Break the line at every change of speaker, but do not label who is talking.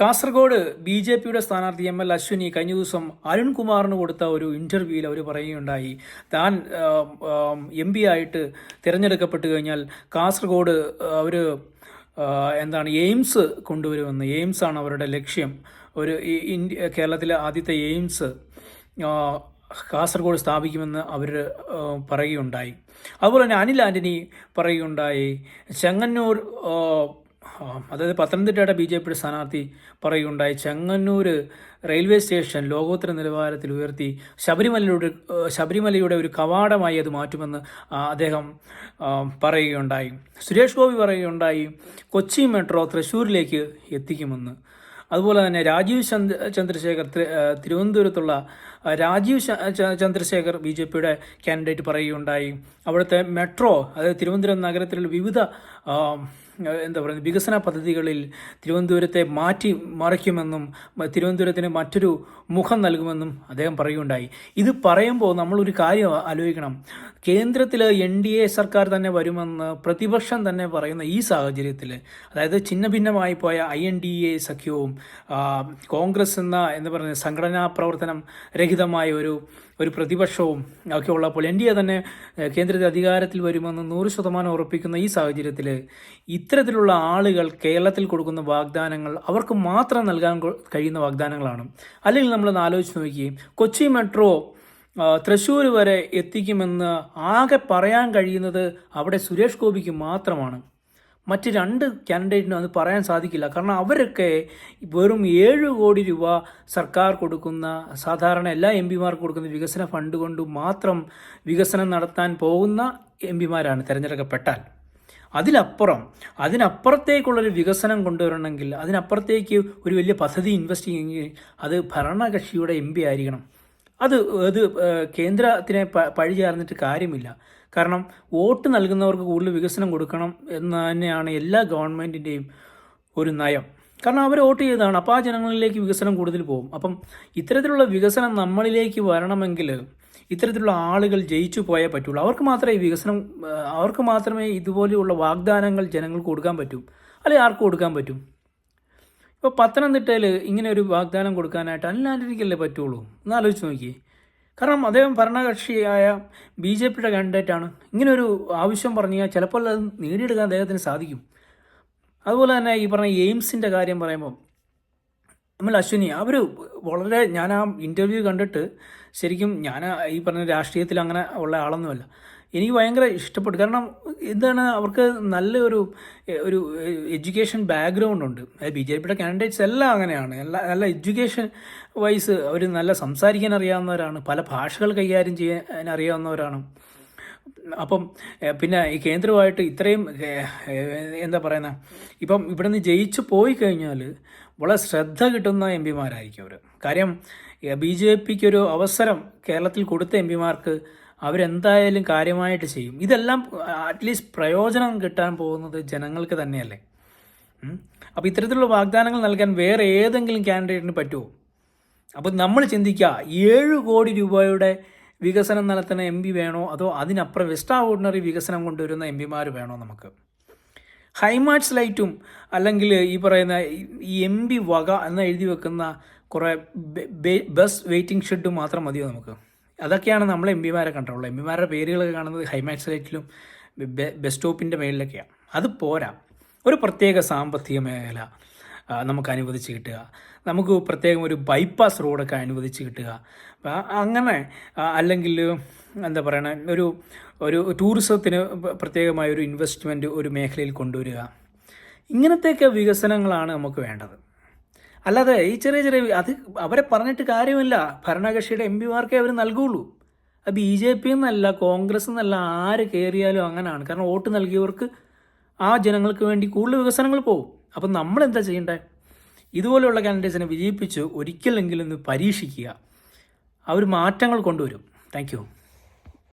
Kasaragod B J പിയുടെ സ്ഥാനാർത്ഥി M L Ashwini കഴിഞ്ഞ ദിവസം അരുൺകുമാറിന് കൊടുത്ത ഒരു ഇന്റർവ്യൂവിൽ അവർ പറയുകയുണ്ടായി. താൻ എം പി ആയിട്ട് തിരഞ്ഞെടുക്കപ്പെട്ട് കഴിഞ്ഞാൽ കാസർഗോഡ് അവർ എന്താണ് എയിംസ് കൊണ്ടുവരുമെന്ന്. എയിംസ് ആണ് അവരുടെ ലക്ഷ്യം. ഒരു ഇന്ത്യ കേരളത്തിലെ ആദ്യത്തെ എയിംസ് കാസർഗോഡ് സ്ഥാപിക്കുമെന്ന് അവർ പറയുകയുണ്ടായി. അതുപോലെ തന്നെ അനിൽ ആന്റണി പറയുകയുണ്ടായി. ചെങ്ങന്നൂർ അതായത് പത്തനംതിട്ടയുടെ ബി ജെ പിയുടെ സ്ഥാനാർത്ഥി പറയുകയുണ്ടായി. ചെങ്ങന്നൂർ റെയിൽവേ സ്റ്റേഷൻ ലോകോത്തര നിലവാരത്തിൽ ഉയർത്തി ശബരിമലയുടെ ശബരിമലയുടെ ഒരു കവാടമായി അത് മാറ്റുമെന്ന് അദ്ദേഹം പറയുകയുണ്ടായി. സുരേഷ് ഗോപി പറയുകയുണ്ടായി കൊച്ചി മെട്രോ തൃശ്ശൂരിലേക്ക് എത്തിക്കുമെന്ന്. അതുപോലെ തന്നെ രാജീവ് ചന്ദ് ചന്ദ്രശേഖർ തിരുവനന്തപുരത്തുള്ള രാജീവ് ചന്ദ്രശേഖർ ബി ജെ പിയുടെ കാൻഡിഡേറ്റ് പറയുകയുണ്ടായി. അവിടുത്തെ മെട്രോ അതായത് തിരുവനന്തപുരം നഗരത്തിലുള്ള വിവിധ എന്താ പറയുക വികസന പദ്ധതികളിൽ തിരുവനന്തപുരത്തെ മാറ്റി മറിക്കുമെന്നും തിരുവനന്തപുരത്തിന് മറ്റൊരു മുഖം നൽകുമെന്നും അദ്ദേഹം പറയുകയുണ്ടായി. ഇത് പറയുമ്പോൾ നമ്മളൊരു കാര്യം ആലോചിക്കണം. കേന്ദ്രത്തിൽ എൻ ഡി എ സർക്കാർ തന്നെ വരുമെന്ന് പ്രതിപക്ഷം തന്നെ പറയുന്ന ഈ സാഹചര്യത്തിൽ അതായത് ഛിന്ന ഭിന്നമായി പോയ ഐ എൻ ഡി എ സഖ്യവും കോൺഗ്രസ് എന്ന എന്ന് പറയുന്ന സംഘടനാ പ്രവർത്തനം രഹിതമായ ഒരു ഒരു പ്രതിപക്ഷവും ഒക്കെ ഉള്ളപ്പോൾ എൻ ഡി എ തന്നെ കേന്ദ്രത്തിൽ അധികാരത്തിൽ വരുമെന്ന് നൂറ് ശതമാനം ഉറപ്പിക്കുന്ന ഈ സാഹചര്യത്തിൽ ഇത്തരത്തിലുള്ള ആളുകൾ കേരളത്തിൽ കൊടുക്കുന്ന വാഗ്ദാനങ്ങൾ അവർക്ക് മാത്രം നൽകാൻ കഴിയുന്ന വാഗ്ദാനങ്ങളാണ്. അല്ലെങ്കിൽ നമ്മൾ ആലോചിച്ച് നോക്കുകയും കൊച്ചി മെട്രോ തൃശ്ശൂർ വരെ എത്തിക്കുമെന്ന് ആകെ പറയാൻ കഴിയുന്നത് അവിടെ സുരേഷ് ഗോപിക്ക് മാത്രമാണ്. മറ്റ് രണ്ട് കാൻഡിഡേറ്റിനും അത് പറയാൻ സാധിക്കില്ല. കാരണം അവരൊക്കെ വെറും ഏഴ് കോടി രൂപ സർക്കാർ കൊടുക്കുന്ന സാധാരണ എല്ലാ എം പിമാർക്ക് കൊടുക്കുന്ന വികസന ഫണ്ട് കൊണ്ട് മാത്രം വികസനം നടത്താൻ പോകുന്ന എം പിമാരാണ് തിരഞ്ഞെടുക്കപ്പെട്ടാൽ. അതിലപ്പുറം അതിനപ്പുറത്തേക്കുള്ളൊരു വികസനം കൊണ്ടുവരണമെങ്കിൽ അതിനപ്പുറത്തേക്ക് ഒരു വലിയ പദ്ധതി ഇൻവെസ്റ്റ് ചെയ്യെങ്കിൽ അത് ഭരണകക്ഷിയുടെ എം പി ആയിരിക്കണം. അത് അത് കേന്ദ്രത്തിനെ പഴി ചേർന്നിട്ട് കാര്യമില്ല. കാരണം വോട്ട് നൽകുന്നവർക്ക് കൂടുതൽ വികസനം കൊടുക്കണം എന്ന് തന്നെയാണ് എല്ലാ ഗവൺമെന്റിന്റെയും ഒരു നയം. കാരണം അവർ വോട്ട് ചെയ്തതാണ്. അപ്പോൾ ആ ജനങ്ങളിലേക്ക് വികസനം കൂടുതൽ പോകും. അപ്പം ഇത്തരത്തിലുള്ള വികസനം നമ്മളിലേക്ക് വരണമെങ്കിൽ ഇത്തരത്തിലുള്ള ആളുകൾ ജയിച്ചു പോയേ പറ്റുള്ളൂ. അവർക്ക് മാത്രമേ ഈ വികസനം അവർക്ക് മാത്രമേ ഇതുപോലെയുള്ള വാഗ്ദാനങ്ങൾ ജനങ്ങൾക്ക് കൊടുക്കാൻ പറ്റൂ. അല്ലെങ്കിൽ ആർക്ക് കൊടുക്കാൻ പറ്റും? ഇപ്പോൾ പത്തനംതിട്ടയിൽ ഇങ്ങനെ ഒരു വാഗ്ദാനം കൊടുക്കാനായിട്ട് അല്ലാണ്ടിരിക്കല്ലേ പറ്റുള്ളൂ? ഒന്ന് ആലോചിച്ച് നോക്കിയേ. കാരണം അദ്ദേഹം ഭരണകക്ഷിയായ ബി ജെ പിയുടെ കാൻഡിഡേറ്റാണ്. ഇങ്ങനൊരു ആവശ്യം പറഞ്ഞു കഴിഞ്ഞാൽ ചിലപ്പോൾ അത് നേടിയെടുക്കാൻ അദ്ദേഹത്തിന് സാധിക്കും. അതുപോലെ തന്നെ ഈ പറഞ്ഞ എയിംസിന്റെ കാര്യം പറയുമ്പോൾ നമ്മൾ അശ്വിനി അവർ വളരെ ഞാൻ ആ ഇന്റർവ്യൂ കണ്ടിട്ട് ശരിക്കും ഞാൻ ഈ പറഞ്ഞ രാഷ്ട്രീയത്തിൽ അങ്ങനെ ഉള്ള ആളൊന്നുമല്ല. എനിക്ക് ഭയങ്കര ഇഷ്ടപ്പെട്ടു. കാരണം എന്താണ് അവർക്ക് നല്ലൊരു ഒരു എഡ്യൂക്കേഷൻ ബാക്ക്ഗ്രൗണ്ട് ഉണ്ട്. ബി ജെ പിയുടെ കാൻഡിഡേറ്റ്സ് എല്ലാം അങ്ങനെയാണ്. എല്ലാ നല്ല എഡ്യൂക്കേഷൻ വൈസ് അവർ നല്ല സംസാരിക്കാൻ അറിയാവുന്നവരാണ്. പല ഭാഷകൾ കൈകാര്യം ചെയ്യാൻ അറിയാവുന്നവരാണ്. അപ്പം പിന്നെ ഈ കേന്ദ്രമായിട്ട് ഇത്രയും എന്താ പറയുന്ന ഇപ്പം ഇവിടെ നിന്ന് ജയിച്ചു പോയി കഴിഞ്ഞാൽ വളരെ ശ്രദ്ധ കിട്ടുന്ന എം പിമാരായിരിക്കും അവർ കാര്യം ബി ജെ പിക്ക് ഒരു അവസരം കേരളത്തിൽ കൊടുത്ത എം പിമാർക്ക് അവരെന്തായാലും കാര്യമായിട്ട് ചെയ്യും. ഇതെല്ലാം അറ്റ്ലീസ്റ്റ് പ്രയോജനം കിട്ടാൻ പോകുന്നത് ജനങ്ങൾക്ക് തന്നെയല്ലേ. അപ്പോൾ ഇത്തരത്തിലുള്ള വാഗ്ദാനങ്ങൾ നൽകാൻ വേറെ ഏതെങ്കിലും കാൻഡിഡേറ്റിന് പറ്റുമോ? അപ്പോൾ നമ്മൾ ചിന്തിക്കുക ഏഴ് കോടി രൂപയുടെ വികസനം നടത്തുന്ന എം പി വേണോ? അതോ അതിനപ്പുറം വെസ്റ്റാ ഓർഡിനറി വികസനം കൊണ്ടുവരുന്ന എം പിമാർ വേണോ നമുക്ക്? ഹൈമാർട്സ് ലൈറ്റും അല്ലെങ്കിൽ ഈ പറയുന്ന ഈ എം പി വക എന്ന് എഴുതി വെക്കുന്ന കുറേ ബസ് വെയിറ്റിംഗ് ഷെഡും മാത്രം മതിയോ നമുക്ക്? അതൊക്കെയാണ് നമ്മൾ എം പിമാരെ കണ്ടിട്ടുള്ളത് എം പിമാരുടെ പേരുകളൊക്കെ കാണുന്നത് ഹൈമാക്സ് ബെസ്റ്റ് ബസ് സ്റ്റോപ്പിന്റെ മേളിലൊക്കെയാണ് അത് പോരാ. ഒരു പ്രത്യേക സാമ്പത്തിക മേഖല നമുക്ക് അനുവദിച്ച് കിട്ടുക. നമുക്ക് പ്രത്യേകം ഒരു ബൈപ്പാസ് റോഡൊക്കെ അനുവദിച്ച് കിട്ടുക. അങ്ങനെ അല്ലെങ്കിൽ എന്താ പറയണ ഒരു ഒരു ടൂറിസത്തിന് പ്രത്യേകമായ ഒരു ഇൻവെസ്റ്റ്മെന്റ് ഒരു മേഖലയിൽ കൊണ്ടുവരിക. ഇങ്ങനത്തെയൊക്കെ വികസനങ്ങളാണ് നമുക്ക് വേണ്ടത്. അല്ലാതെ ഈ ചെറിയ ചെറിയ അത് അവരെ പറഞ്ഞിട്ട് കാര്യമില്ല. ഭരണകക്ഷിയുടെ എം പിമാർക്കേ അവർ നൽകുള്ളൂ. അത് ബി ജെ പി എന്നല്ല കോൺഗ്രസ് എന്നല്ല ആര് കയറിയാലും അങ്ങനെയാണ് കാരണം വോട്ട് നൽകിയവർക്ക് ആ ജനങ്ങൾക്ക് വേണ്ടി കൂടുതൽ വികസനങ്ങൾ പോകും അപ്പം നമ്മൾ എന്താ ചെയ്യേണ്ടത് ഇതുപോലെയുള്ള കാൻഡിഡേറ്റ്സിനെ വിജയിപ്പിച്ച് ഒരിക്കലെങ്കിലും ഒന്ന് പരീക്ഷിക്കുക. അവർ മാറ്റങ്ങൾ കൊണ്ടുവരും. താങ്ക്